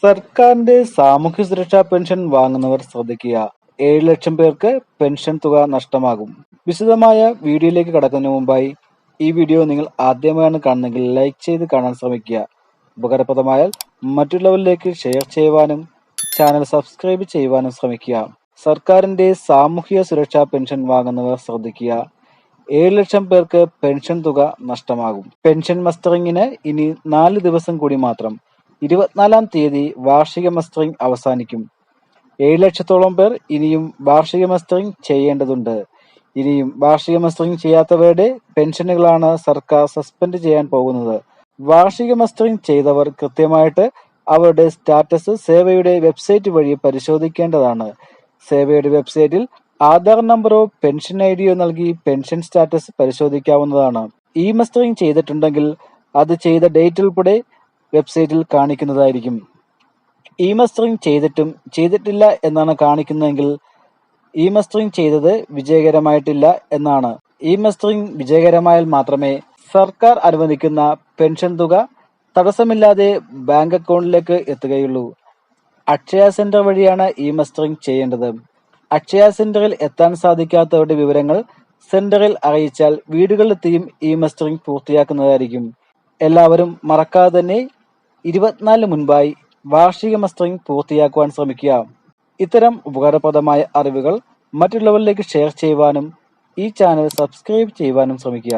സർക്കാരിന്റെ സാമൂഹ്യ സുരക്ഷാ പെൻഷൻ വാങ്ങുന്നവർ ശ്രദ്ധിക്കുക. ഏഴ് ലക്ഷം പേർക്ക് പെൻഷൻ തുക നഷ്ടമാകും. വിശദമായ വീഡിയോയിലേക്ക് കടക്കുന്നതിന് മുമ്പായി ഈ വീഡിയോ നിങ്ങൾ ആദ്യമായാണ് കാണുന്നതെങ്കിൽ ലൈക്ക് ചെയ്ത് കാണാൻ ശ്രമിക്കുക. ഉപകാരപ്രദമായാൽ മറ്റുള്ളവരിലേക്ക് ഷെയർ ചെയ്യുവാനും ചാനൽ സബ്സ്ക്രൈബ് ചെയ്യുവാനും ശ്രമിക്കുക. സർക്കാരിന്റെ സാമൂഹ്യ സുരക്ഷാ പെൻഷൻ വാങ്ങുന്നവർ ശ്രദ്ധിക്കുക. ഏഴ് ലക്ഷം പേർക്ക് പെൻഷൻ തുക നഷ്ടമാകും. പെൻഷൻ മസ്റ്ററിങ്ങിന് ഇനി നാല് ദിവസം കൂടി മാത്രം. ഇരുപത്തിനാലാം തീയതി വാർഷിക മസ്റ്ററിംഗ് അവസാനിക്കും. ഏഴ് ലക്ഷത്തോളം പേർ ഇനിയും വാർഷിക മസ്റ്ററിംഗ് ചെയ്യേണ്ടതുണ്ട്. ഇനിയും വാർഷിക മസ്റ്ററിംഗ് ചെയ്യാത്തവരുടെ പെൻഷനുകളാണ് സർക്കാർ സസ്പെൻഡ് ചെയ്യാൻ പോകുന്നത്. വാർഷിക മസ്റ്ററിംഗ് ചെയ്തവർ കൃത്യമായിട്ട് അവരുടെ സ്റ്റാറ്റസ് സേവയുടെ വെബ്സൈറ്റ് വഴി പരിശോധിക്കേണ്ടതാണ്. സേവയുടെ വെബ്സൈറ്റിൽ ആധാർ നമ്പറോ പെൻഷൻ ഐ ഡിയോ നൽകി പെൻഷൻ സ്റ്റാറ്റസ് പരിശോധിക്കാവുന്നതാണ്. ഇ മസ്റ്ററിംഗ് ചെയ്തിട്ടുണ്ടെങ്കിൽ അത് ചെയ്ത ഡേറ്റ് ഉൾപ്പെടെ വെബ്സൈറ്റിൽ കാണിക്കുന്നതായിരിക്കും. ഇ മസ്റ്ററിംഗ് ചെയ്തിട്ടും ചെയ്തിട്ടില്ല എന്നാണ് കാണിക്കുന്നതെങ്കിൽ ഇ മസ്റ്ററിംഗ് ചെയ്തത് വിജയകരമായിട്ടില്ല എന്നാണ്. ഇ മസ്റ്ററിംഗ് വിജയകരമായാൽ മാത്രമേ സർക്കാർ അനുവദിക്കുന്ന പെൻഷൻ തുക തടസ്സമില്ലാതെ ബാങ്ക് അക്കൗണ്ടിലേക്ക് എത്തുകയുള്ളൂ. അക്ഷയ സെന്റർ വഴിയാണ് ഇ മസ്റ്ററിംഗ് ചെയ്യേണ്ടത്. അക്ഷയ സെന്ററിൽ എത്താൻ സാധിക്കാത്തവരുടെ വിവരങ്ങൾ സെന്ററിൽ അറിയിച്ചാൽ വീടുകളിലെത്തിയും ഇ മസ്റ്ററിംഗ് പൂർത്തിയാക്കുന്നതായിരിക്കും. എല്ലാവരും മറക്കാതെ തന്നെ ഇരുപത്തിനാലിന് മുൻപായി വാർഷിക മസ്റ്ററിംഗ് പൂർത്തിയാക്കുവാൻ ശ്രമിക്കുക ഇത്തരം ഉപകാരപ്രദമായ അറിവുകൾ മറ്റുള്ളവരിലേക്ക് ഷെയർ ചെയ്യുവാനും ഈ ചാനൽ സബ്സ്ക്രൈബ് ചെയ്യുവാനും ശ്രമിക്കുക